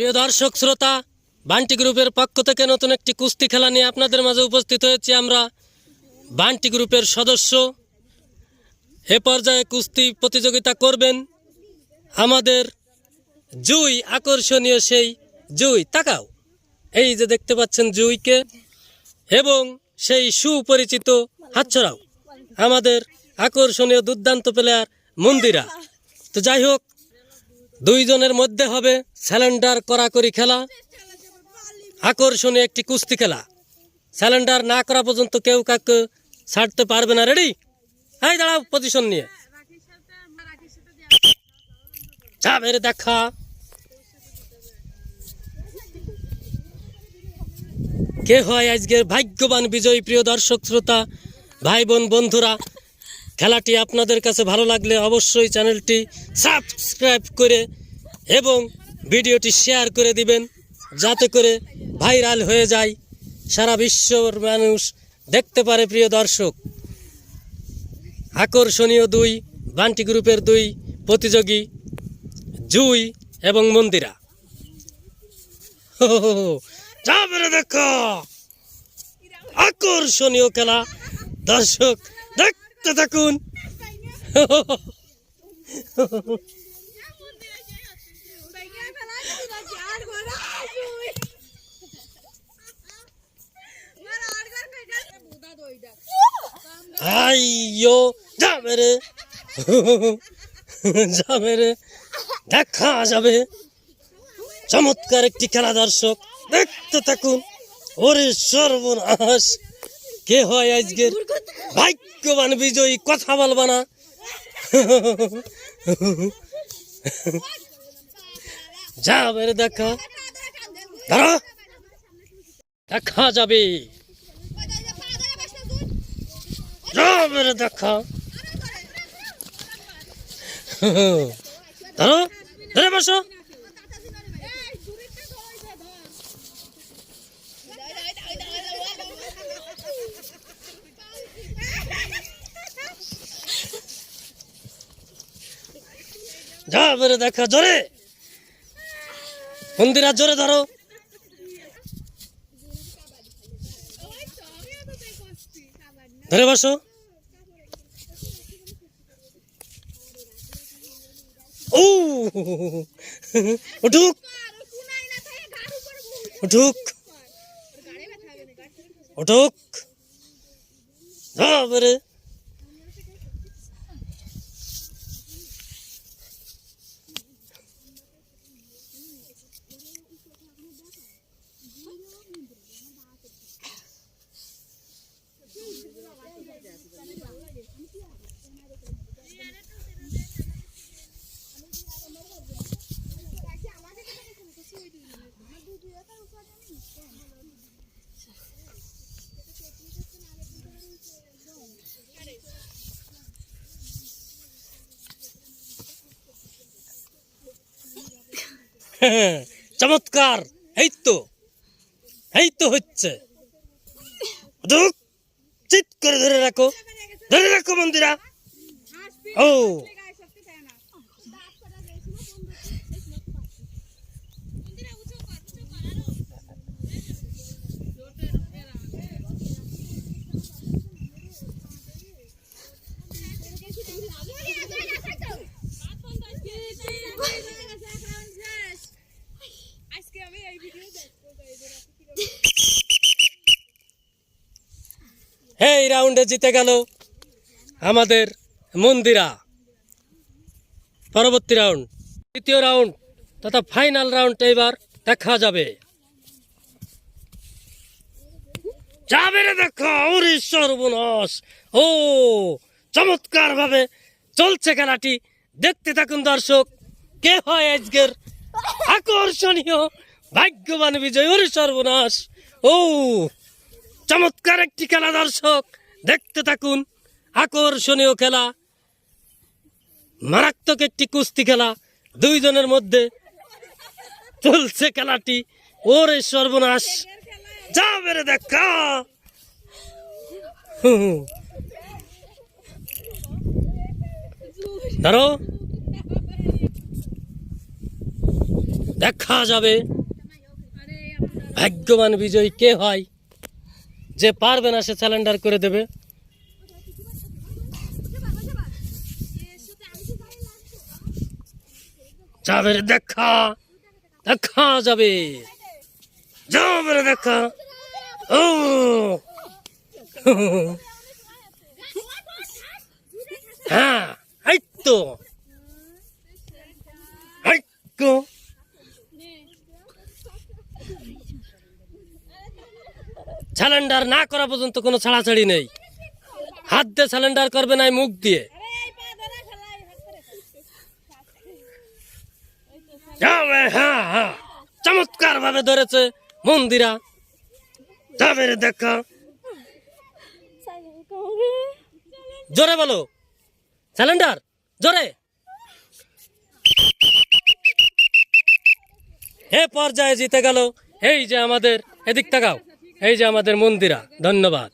প্রিয় দর্শক, শ্রোতা, বান্টি গ্রুপের পক্ষ থেকে নতুন একটি কুস্তি খেলা নিয়ে আপনাদের মাঝে উপস্থিত হয়েছি আমরা। বান্টি গ্রুপের সদস্য এ পর্যায়ে কুস্তি প্রতিযোগিতা করবেন আমাদের জুই, আকর্ষণীয় সেই জুই তাকাও। এই যে দেখতে পাচ্ছেন জুইকে এবং সেই সুপরিচিত হাতছড়াও। আমাদের আকর্ষণীয় দুর্দান্ত প্লেয়ার মন্দিরা। তো যাই হোক দুইজনের মধ্যে হবে স্যালেন্ডার করাকরি খেলা। আকর্ষণীয় একটি কুস্তি খেলা। স্যালেন্ডার না করা পর্যন্ত কেউ কাউকে ছাড়তে পারবে না। রেডি এই দাঁড়াও পজিশন নিয়ে। বেড়ে দেখা। কে হয় আজকের ভাগ্যবান বিজয়ী প্রিয় দর্শক শ্রোতা, ভাই বোন বন্ধুরা? খেলাটি আপনাদের কাছে ভালো লাগলে অবশ্যই চ্যানেলটি সাবস্ক্রাইব করে এবং ভিডিওটি শেয়ার করে দিবেন, যাতে করে ভাইরাল হয়ে যায় সারা বিশ্বর মানুষ দেখতে পারে প্রিয় দর্শক। আকর্ষণীয় দুই, বান্টি গ্রুপের দুই প্রতিযোগী জুই এবং মন্দিরা। দেখো। আকর্ষণীয় খেলা, দর্শক। দেখতে থাকুন। আইয়ো যাবে রে যাবে দেখা যাবে। চমৎকার একটি খেলা দর্শক। দেখতে থাকুন। ওরে সর্বনাশ। কে হয় আজকের? ভাগ্যবান বিজয়ী, কথা বলবা না। যাবে রে দেখা। ধরো দেখা যাবে। যাবে রে দেখা। ধরো ধরে বসো। যাবে রে দেখা জোরে। মন্দিরা জোরে ধরো। ধরে বসো। ও উঠুক। উঠুক। উঠুক। যাবে চমৎকার। এই তো এই তো হচ্ছে চিৎ করে ধরে রাখো। ধরে রাখো মন্দিরা। ও। এই রাউন্ডে জিতে গেল আমাদের মন্দিরা। পরবর্তী রাউন্ড তৃতীয় রাউন্ড তথা ফাইনাল রাউন্ড এবার দেখা যাবে। যাবে রে দেখো ও চমৎকার ভাবে চলছে খেলাটি। দেখতে থাকুন দর্শক, কে হয় আজকের আকর্ষণীয় ভাগ্যবান বিজয় ওরে সর্বনাশ। ও, চমৎকার একটি খেলা দর্শক। দেখতে থাকুন, আকর্ষণীয় খেলা। মারাত্মক একটি কুস্তি খেলা। দুইজনের মধ্যে চলছে খেলাটি। ওরে সর্বনাশ। যা রে দেখা। ধরো। দেখা যাবে। ভাগ্যবান বিজয়ী কে হয় যে পারবে না সে স্যালেন্ডার করে দেবে? যাবে দেখা। দেখা যাবে। যাবে দেখা। ও। হ্যাঁ এই তো। এই স্যালেন্ডার না করা পর্যন্ত কোনো ছাড়াছাড়ি নেই। হাত দিয়ে স্যালেন্ডার করবে না মুখ দিয়ে। হ্যাঁ হ্যাঁ। চমৎকার ভাবে ধরেছে মন্দিরা। যাবে দেখা। জোরে বলো। স্যালেন্ডার জোরে। হে পর্যায়ে জিতে গেল, এই যে আমাদের, এদিক তাকাও। এই যে আমাদের মন্দিরা ধন্যবাদ।